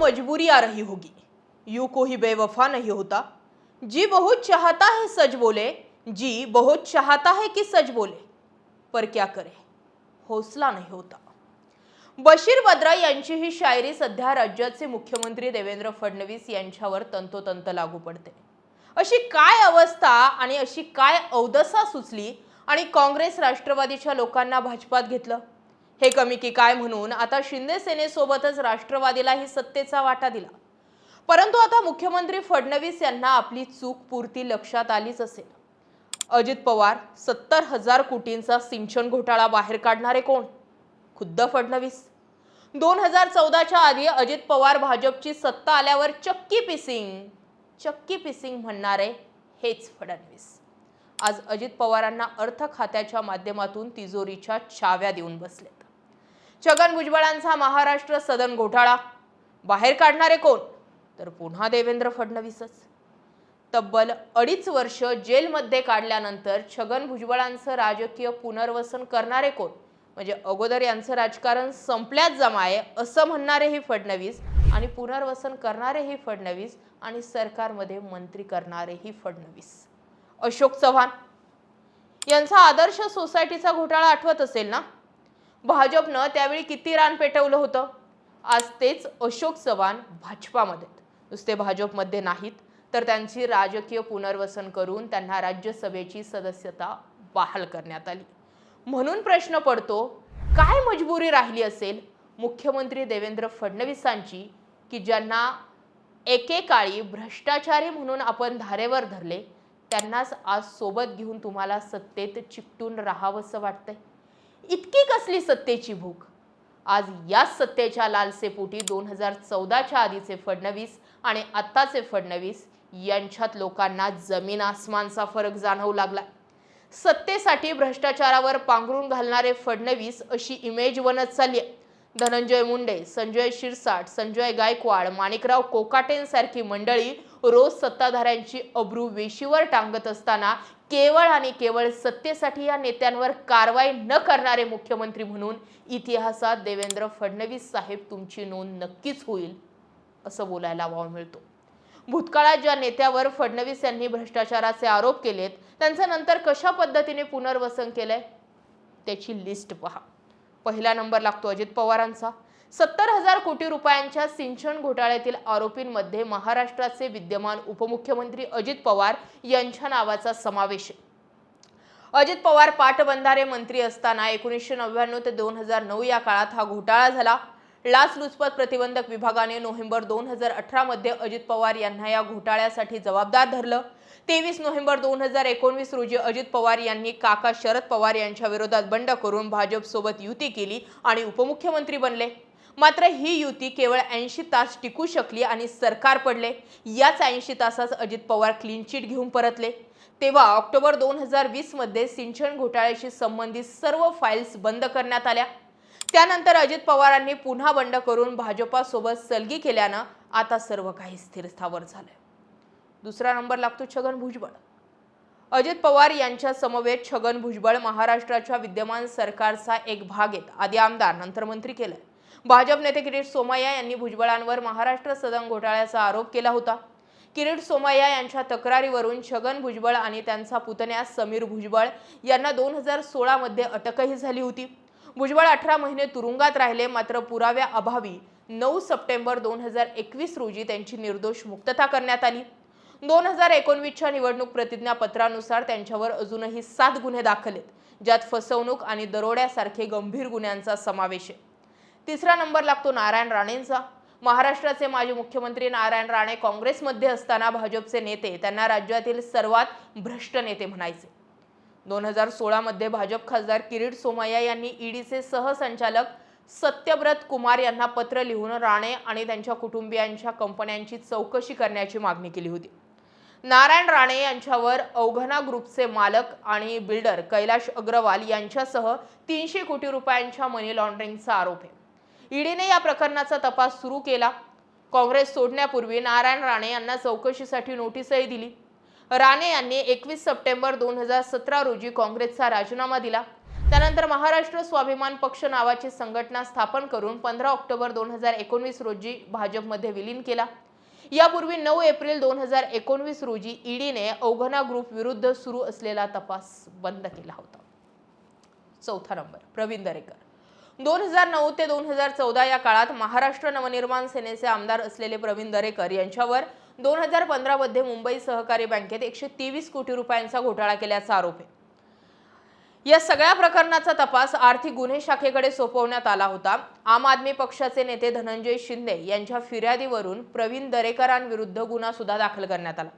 मजबूरी आ रही होगी। यू कोई बेवफा नहीं होता। जी बहुत चाहता है सच बोले जी बहुत चाहता है कि सच बोले पर क्या करे? हौसला नहीं होता। बशीर बद्रा यांची ही शायरी सध्या राज्याचे मुख्यमंत्री देवेंद्र फडणवीस यांच्यावर तंतोतंत लागू पडते. अशी काय अवस्था आणि अशी काय अवदसा सुचली आणि काँग्रेस राष्ट्रवादीच्या लोकांना भाजपात घेतलं? हे कमी की काय म्हणून आता शिंदे सेनेसोबतच राष्ट्रवादीलाही सत्तेचा वाटा दिला. परंतु आता मुख्यमंत्री फडणवीस यांना आपली चूक पूर्ती लक्षात आलीच असेल. अजित पवार सत्तर हजार कोटींचा सिंचन घोटाळा बाहेर काढणारे कोण? खुद्द फडणवीस. दोन हजार चौदाच्या आधी अजित पवार भाजपची सत्ता आल्यावर चक्की पिसिंग चक्की पिसिंग म्हणणारे हेच फडणवीस. आज अजित पवारांना अर्थ खात्याच्या माध्यमातून तिजोरीच्या चाव्या देऊन बसले. छगन भुजबळांचा महाराष्ट्र सदन घोटाळा. बाहेर काढणारे कोण? तर पुन्हा देवेंद्र फडणवीसच. तब्बल अडीच वर्ष जेलमध्ये काढल्यानंतर छगन भुजबळांचं राजकीय पुनर्वसन करणारे कोण? म्हणजे अगोदर यांचं राजकारण संपल्याच जमाय असं म्हणणारेही फडणवीस आणि पुनर्वसन करणारेही फडणवीस आणि सरकारमध्ये मंत्री करणारेही फडणवीस. अशोक चव्हाण. यांचा आदर्श सोसायटीचा घोटाळा आठवत असेल ना? भाजपनं त्यावेळी किती रान पेटवलं होतं? आज तेच अशोक चव्हाण भाजपामध्ये नुसते भाजपमध्ये नाहीत तर त्यांची राजकीय पुनर्वसन करून त्यांना राज्यसभेची सदस्यता बहाल करण्यात आली. म्हणून प्रश्न पडतो काय मजबुरी राहिली असेल मुख्यमंत्री देवेंद्र फडणवीसांची की ज्यांना एकेकाळी भ्रष्टाचारी म्हणून आपण धारेवर धरले त्यांनाच आज सोबत घेऊन तुम्हाला सत्तेत चिकटून राहावंसं वाटतंय? इतकी कसली सत्तेची भूक? आज याच सत्तेच्या लालसेपोटी दोन हजार चौदाच्या आधीचे फडणवीस आणि आत्ताचे फडणवीस यांच्यात लोकांना जमीन आसमानचा फरक जाणवू लागला. सत्तेसाठी भ्रष्टाचारावर पांघरून घालणारे फडणवीस अशी इमेज बनत चालली आहे धनंजय मुंडे संजय शिरसाट संजय गायकवाड माणिकराव कोकाटेंसारखी मंडळी रोज सत्ताधाऱ्यांची अब्रू वेशीवर टांगत असताना केवळ आणि केवळ सत्तेसाठी या नेत्यांवर कारवाई न करणारे मुख्यमंत्री म्हणून इतिहासात देवेंद्र फडणवीस साहेब तुमची नोंद नक्कीच होईल असं बोलायला वाव मिळतो. भूतकाळात ज्या नेत्यावर फडणवीस यांनी भ्रष्टाचाराचे आरोप केलेत त्यांचं नंतर कशा पद्धतीने पुनर्वसन केलंय त्याची लिस्ट पहा. पहिला नंबर लागतो अजित पवारांचा. सत्तर हजार कोटी रुपयांच्या सिंचन घोटाळ्यातील आरोपींमध्ये महाराष्ट्राचे विद्यमान उपमुख्यमंत्री अजित पवार यांच्या नावाचा समावेश आहे. अजित पवार पाटबंधारे मंत्री असताना एकोणीसशे नव्याण्णव ते दोन हजार नऊ या काळात हा घोटाळा झाला. लाचलुचपत प्रतिबंधक विभागाने नोव्हेंबर दोन हजार अठरामध्ये अजित पवार यांना या घोटाळ्यासाठी जबाबदार धरलं. तेवीस नोव्हेंबर दोन हजार एकोणवीस रोजी अजित पवार यांनी काका शरद पवार यांच्या विरोधात बंड करून भाजपसोबत युती केली आणि उपमुख्यमंत्री बनले. मात्र ही युती केवळ ऐंशी तास टिकू शकली आणि सरकार पडले. याच ऐंशी तासात अजित पवार क्लीन चिट घेऊन परतले. तेव्हा ऑक्टोबर दोन हजार वीसमध्ये सिंचन घोटाळ्याशी संबंधित सर्व फाईल्स बंद करण्यात आल्या. त्यानंतर अजित पवारांनी पुन्हा बंड करून भाजपासोबत सलगी केल्यानं आता सर्व काही स्थिरस्थावर झालंय. दुसरा नंबर लागतो छगन भुजबळ. अजित पवार यांच्या समवेत छगन भुजबळ महाराष्ट्राच्या विद्यमान सरकारचा एक भाग आहेत आधी आमदार नंतर मंत्री केलंय. भाजप नेते किरीट सोमय्या यांनी भुजबळांवर महाराष्ट्र सदन घोटाळ्याचा आरोप केला होता. किरीट सोमय्या यांच्या तक्रारीवरून छगन भुजबळ आणि त्यांचा पुतण्या समीर भुजबळ यांना दोन हजार सोळामध्ये अटकही झाली होती. भुजबळ अठरा महिने तुरुंगात राहिले मात्र पुराव्या अभावी नऊ सप्टेंबर दोन हजार एकवीस रोजी त्यांची निर्दोष मुक्तता करण्यात आली. दोन हजार एकोणवीसच्या निवडणूक प्रतिज्ञापत्रानुसार त्यांच्यावर अजूनही सात गुन्हे दाखल आहेत ज्यात फसवणूक आणि दरोड्यासारखे गंभीर गुन्ह्यांचा समावेश आहे. तिसरा नंबर लागतो नारायण राणेंचा. महाराष्ट्राचे माजी मुख्यमंत्री नारायण राणे काँग्रेसमध्ये असताना भाजपचे नेते त्यांना राज्यातील सर्वात भ्रष्ट नेते म्हणायचे. दोन हजार सोळामध्ये भाजप खासदार किरीट सोमय्या यांनी ईडीचे सहसंचालक सत्यव्रत कुमार यांना पत्र लिहून राणे आणि त्यांच्या कुटुंबियांच्या कंपन्यांची चौकशी करण्याची मागणी केली होती. नारायण राणे यांच्यावर अवघना ग्रुपचे मालक आणि बिल्डर कैलाश अग्रवाल यांच्यासह तीनशे कोटी रुपयांच्या मनी लॉन्ड्रिंगचा आरोप आहे. ईडीने या प्रकरणाचा तपास सुरू केला. काँग्रेस सोडण्यापूर्वी नारायण राणे यांना चौकशीसाठी नोटीसही दिली. राणे यांनी एकवीस सप्टेंबर दोन हजार सतरा रोजी काँग्रेसचा राजीनामा दिला. त्यानंतर महाराष्ट्र स्वाभिमान पक्ष नावाची संघटना स्थापन करून पंधरा ऑक्टोबर दोन हजार एकोणवीस रोजी भाजपमध्ये विलीन केला. यापूर्वी नऊ एप्रिल दोन हजार एकोणवीस रोजी ईडीने अवघना ग्रुप विरुद्ध सुरू असलेला तपास बंद केला होता. चौथा नंबर प्रवीण दरेकर. दोन हजार नऊ ते दोन हजार चौदा या काळात महाराष्ट्र नवनिर्माण सेनेचे आमदार असलेले प्रवीण दरेकर यांच्यावर दोन हजार पंधरामध्ये मुंबई सहकारी बँकेत एकशे तेवीस कोटी रुपयांचा घोटाळा केल्याचा आरोप आहे. या सगळ्या प्रकरणाचा तपास आर्थिक गुन्हे शाखेकडे सोपवण्यात आला होता. आम आदमी पक्षाचे नेते धनंजय शिंदे यांच्या फिर्यादीवरून प्रवीण दरेकरांविरुद्ध गुन्हा सुद्धा दाखल करण्यात आला.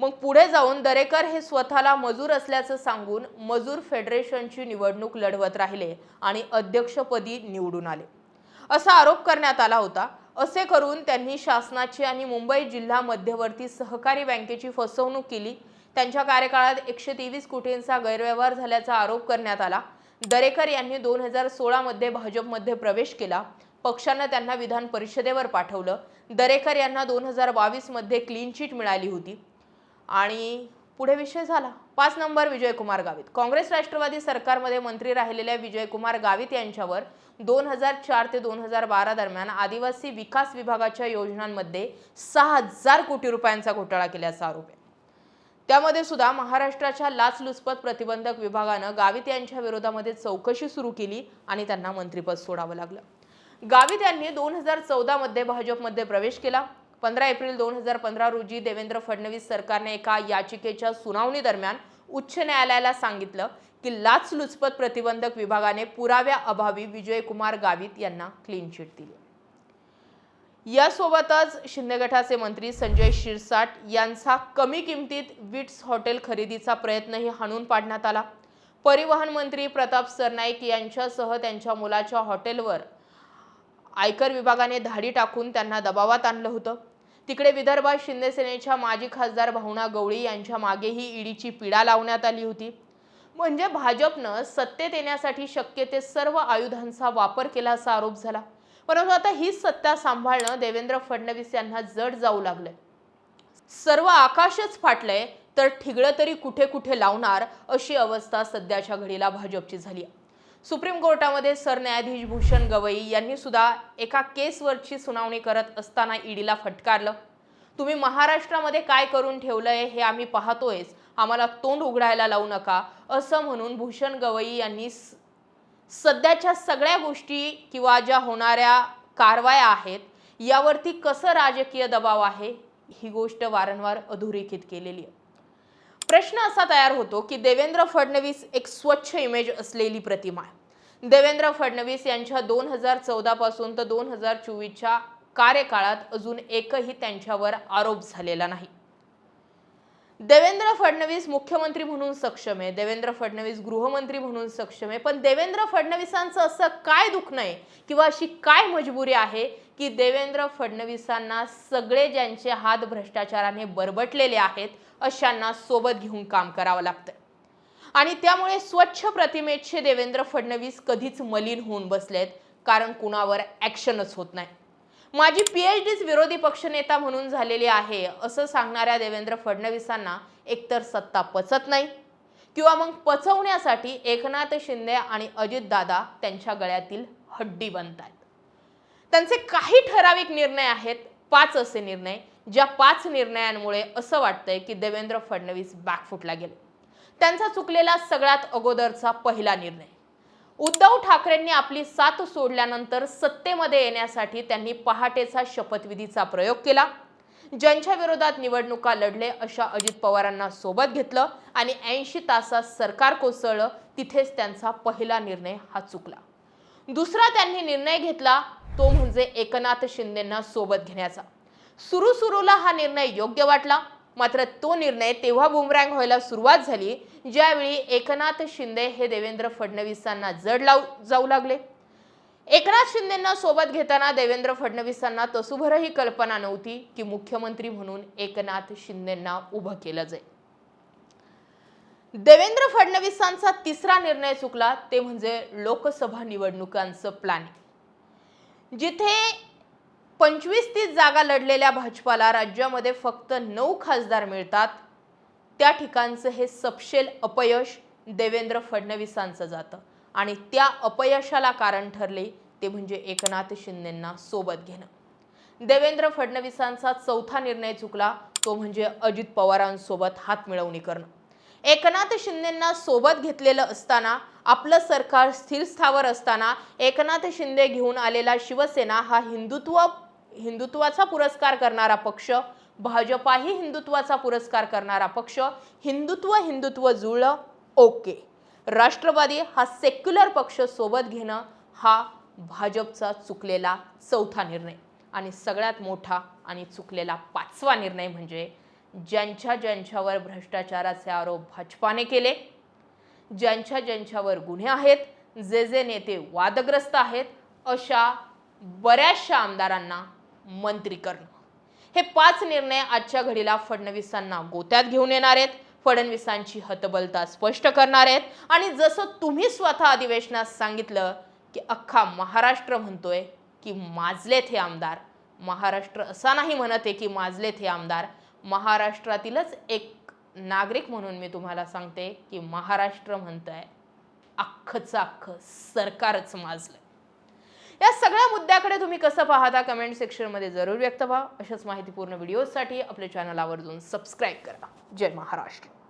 मग पुढे जाऊन दरेकर हे स्वतःला मजूर असल्याचं सांगून मजूर फेडरेशनची निवडणूक लढवत राहिले आणि अध्यक्षपदी निवडून आले. असा आरोप करण्यात आला होता. असे करून त्यांनी शासनाची आणि मुंबई जिल्हा मध्यवर्ती सहकारी बँकेची फसवणूक केली. त्यांच्या कार्यकाळात एकशे तेवीस कोटींचा गैरव्यवहार झाल्याचा आरोप करण्यात आला. दरेकर यांनी दोन हजार सोळामध्ये भाजपमध्ये प्रवेश केला. पक्षानं त्यांना विधान परिषदेवर पाठवलं. दरेकर यांना दोन हजार बावीसमध्ये क्लीन चिट मिळाली होती. आणि पुढे विषय झाला. पाच नंबर विजयकुमार गावित. काँग्रेस राष्ट्रवादी सरकारमध्ये मंत्री राहिलेल्या विजयकुमार गावित यांच्यावर दोन हजार चार ते दोन हजार बारा दरम्यान आदिवासी विकास विभागाच्या योजनांमध्ये सहा हजार कोटी रुपयांचा घोटाळा केल्याचा आरोप आहे. त्यामध्ये सुद्धा महाराष्ट्राच्या लाचलुचपत प्रतिबंधक विभागानं गावित यांच्या विरोधामध्ये चौकशी सुरू केली आणि त्यांना मंत्रिपद सोडावं लागलं. गावित यांनी दोन हजार चौदामध्ये भाजपमध्ये प्रवेश केला. पंधरा एप्रिल दोन हजार पंधरा रोजी देवेंद्र फडणवीस सरकारने एका याचिकेच्या सुनावणी दरम्यान उच्च न्यायालयाला सांगितलं की लाचलुचपत प्रतिबंधक विभागाने पुराव्या अभावी विजयकुमार गावित यांना क्लीन चिट दिली. यासोबतच शिंदे गटाचे मंत्री संजय शिरसाट यांचा कमी किमतीत विट्स हॉटेल खरेदीचा प्रयत्नही हाणून पाडण्यात आला. परिवहन मंत्री प्रताप सरनाईक यांच्यासह त्यांच्या मुलाच्या हॉटेलवर आयकर विभागाने धाडी टाकून त्यांना दबावात आणलं होतं. तिकडे विदर्भात शिंदेसेनेच्या माजी खासदार भावना गवळी यांच्या मागेही ईडीची पिडा लावण्यात आली होती. म्हणजे भाजपनं सत्तेत येण्यासाठी शक्य ते सर्व आयुधांचा वापर केल्याचा आरोप झाला. परंतु आता हीच सत्ता सांभाळणं देवेंद्र फडणवीस यांना जड जाऊ लागलंय. सर्व आकाशच फाटलंय तर ठिगळं तरी कुठे कुठे लावणार अशी अवस्था सध्याच्या घडीला भाजपची झाली आहे. सुप्रीम कोर्टामध्ये सरन्यायाधीश भूषण गवई यांनी सुद्धा एका केसवरची सुनावणी करत असताना ईडीला फटकारलं. तुम्ही महाराष्ट्रामध्ये काय करून ठेवलंय हे आम्ही पाहतोयच. आम्हाला तोंड उघडायला लावू नका. असं म्हणून भूषण गवई यांनी स- सध्याच्या सगळ्या गोष्टी किंवा ज्या होणाऱ्या कारवाया आहेत यावरती कसं राजकीय दबाव आहे ही गोष्ट वारंवार अधोरेखित केलेली आहे. प्रश्न असा तयार होतो की देवेंद्र फडणवीस एक स्वच्छ इमेज असलेली प्रतिमा आहे. देवेंद्र फडणवीस यांच्या दोन हजार चौदापासून तर दोन हजार चोवीसच्या कार्यकाळात अजून एकही त्यांच्यावर आरोप झालेला नाही. देवेंद्र फडणवीस मुख्यमंत्री म्हणून सक्षम आहे देवेंद्र फडणवीस गृहमंत्री म्हणून सक्षम आहे पण देवेंद्र फडणवीसांचं असं काय दुखणं आहे किंवा अशी काय मजबुरी आहे की देवेंद्र फडणवीसांना सगळे ज्यांचे हात भ्रष्टाचाराने बरबटलेले आहेत अशांना सोबत घेऊन काम करावं लागतं आणि त्यामुळे स्वच्छ प्रतिमेचे देवेंद्र फडणवीस कधीच मलिन होऊन बसलेत कारण कुणावर ॲक्शनच होत नाही. माझी पीएचडीच विरोधी पक्षनेता म्हणून झालेली आहे असं सांगणाऱ्या देवेंद्र फडणवीसांना एकतर सत्ता पचत नाही किंवा मग पचवण्यासाठी एकनाथ शिंदे आणि अजितदादा त्यांच्या गळ्यातील हड्डी बनतायत त्यांचे काही ठराविक निर्णय आहेत पाच असे निर्णय ज्या पाच निर्णयांमुळे असं वाटतंय की देवेंद्र फडणवीस बॅकफुटला गेले. त्यांचा चुकलेला सगळ्यात अगोदरचा पहिला निर्णय. उद्धव ठाकरेंनी आपली साथ सोडल्यानंतर सत्तेमध्ये येण्यासाठी त्यांनी पहाटेचा शपथविधीचा प्रयोग केला. ज्यांच्या विरोधात निवडणुका लढले अशा अजित पवारांना सोबत घेतलं आणि ऐंशी तासात सरकार कोसळलं तिथेच त्यांचा पहिला निर्णय हा चुकला. दुसरा त्यांनी निर्णय घेतला तो म्हणजे एकनाथ शिंदेंना सोबत घेण्याचा. सुरू सुरूला हा निर्णय योग्य वाटला मात्र तो निर्णय तेव्हा बुमरँग व्हायला सुरुवात झाली ज्यावेळी एकनाथ शिंदे हे देवेंद्र फडणवीसांना जड लाव जाऊ लागले. एकनाथ शिंदेंना सोबत घेताना देवेंद्र फडणवीसांना तसुभरही कल्पना नव्हती की मुख्यमंत्री म्हणून एकनाथ शिंदेंना उभं केलं जाईल. देवेंद्र फडणवीसांचा तिसरा निर्णय चुकला ते म्हणजे लोकसभा निवडणुकांचं प्लॅनिंग जिथे पंचवीस तीस जागा लढलेल्या भाजपाला राज्यामध्ये फक्त नऊ खासदार मिळतात त्या ठिकाणचं हे सपशेल अपयश देवेंद्र फडणवीसांचं जातं. आणि त्या अपयशाला कारण ठरले ते म्हणजे एकनाथ शिंदेंना सोबत घेणं. देवेंद्र फडणवीसांचा चौथा निर्णय चुकला तो म्हणजे अजित पवारांसोबत हात मिळवणी करणं. एकनाथ शिंदेंना सोबत घेतलेलं असताना आपलं सरकार स्थिर स्थावर असताना एकनाथ शिंदे घेऊन आलेला शिवसेना हा हिंदुत्व हिंदुत्वाचा पुरस्कार करणारा पक्ष भाजपाही हिंदुत्वाचा पुरस्कार करणारा पक्ष हिंदुत्व हिंदुत्व जुळलं ओके राष्ट्रवादी हा सेक्युलर पक्ष सोबत घेणं हा भाजपचा चुकलेला चौथा निर्णय. आणि सगळ्यात मोठा आणि चुकलेला पाचवा निर्णय म्हणजे ज्यांच्या ज्यांच्यावर भ्रष्टाचाराचे आरोप भाजपाने केले ज्यांच्या ज्यांच्यावर गुन्हे आहेत जे जे नेते वादग्रस्त आहेत अशा बऱ्याचशा आमदारांना मंत्री करणं. हे पाच निर्णय आजच्या घडीला फडणवीसांना गोत्यात घेऊन येणार आहेत. फडणवीसांची हतबलता स्पष्ट करणार आहेत. आणि जसं तुम्ही स्वतः अधिवेशनात सांगितलं की अख्खा महाराष्ट्र म्हणतोय की माजलेत हे आमदार. महाराष्ट्र असा नाही म्हणत आहे की माजलेत हे आमदार. महाराष्ट्रातीलच एक नागरिक म्हणून मी तुम्हाला सांगते की महाराष्ट्र म्हणतंय अख्खचं अख्खं सरकारच माजलं या सगळ्या मुद्द्याकडे तुम्ही कसं पाहता कमेंट सेक्शनमध्ये जरूर व्यक्त व्हा. अशाच माहितीपूर्ण व्हिडिओसाठी आपल्या चॅनल आवर्जून सबस्क्राईब करा. जय महाराष्ट्र.